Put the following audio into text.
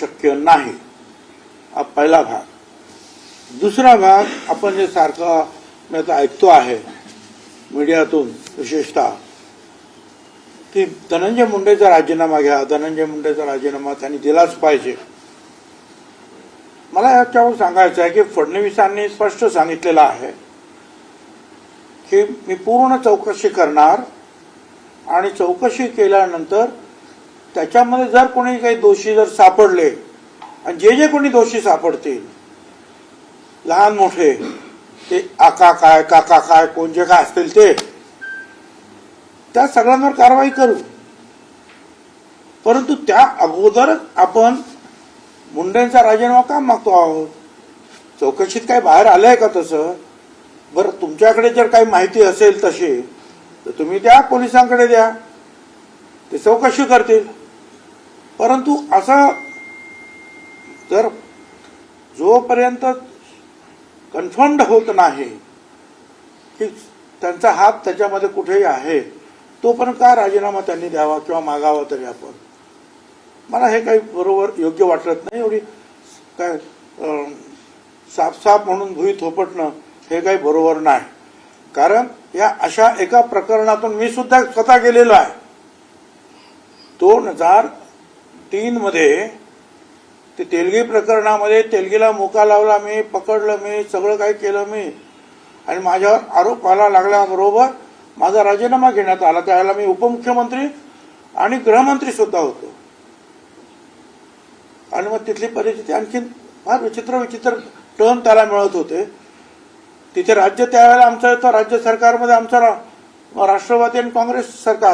शक्य नाही. हा पहिला भाग. दुसरा भाग आपण जे सारखं मी आता ऐकतो आहे मीडियातून विशेषतः की धनंजय मुंडेचा राजीनामा घ्या धनंजय मुंडेचा राजीनामा त्यांनी दिलाच पाहिजे. मला याच्यावर सांगायचं आहे की फडणवीसांनी स्पष्ट सांगितलेलं आहे की मी पूर्ण चौकशी करणार आणि चौकशी केल्यानंतर त्याच्यामध्ये जर कोणी काही दोषी जर सापडले आणि जे जे कोणी दोषी सापडतील लहान मोठे ते आका काय काका काय कोण जे काय असतील ते त्या सगळ्यांवर कारवाई करू. परंतु त्या अगोदरच आपण मुंडेंचा राजीनामा का मागतो आहोत? चौकशीत काय बाहेर आलंय का तसं? बरं तुमच्याकडे जर काही माहिती असेल तशी तर तुम्ही त्या पोलिसांकडे द्या. ते चौकशी करतील. परंतु असं जर जोपर्यंत कन्फर्म्ड होत नाही की त्यांचा हात त्याच्यामध्ये कुठेही आहे तो पण का राजीनामा त्यांनी द्यावा किंवा मागावा तरी आपण? मला हे काही बरोबर योग्य वाटत नाही. एवढी काय साफसाफ म्हणून भुई थोपटणं हे काही बरोबर नाही. कारण या अशा एका प्रकरणातून मी सुद्धा स्वतः गेलेलो आहे. दोन हजार तीन मध्ये ते तेलगी प्रकरणामध्ये तेलगीला मुका लावला मी पकडलं मी सगळं काही केलं मी. आणि माझ्यावर आरोप व्हायला लागल्याबरोबर माझा राजीनामा घेण्यात आला. त्यावेळेला मी उपमुख्यमंत्री आणि गृहमंत्री सुद्धा होतो. आणि मग तिथली परिस्थिती आणखीन फार विचित्र विचित्र टर्न त्याला मिळत होते. तिथे राज्य त्यावेळेला आमचं राज्य सरकारमध्ये आमचं राष्ट्रवादी आणि काँग्रेस सरकार.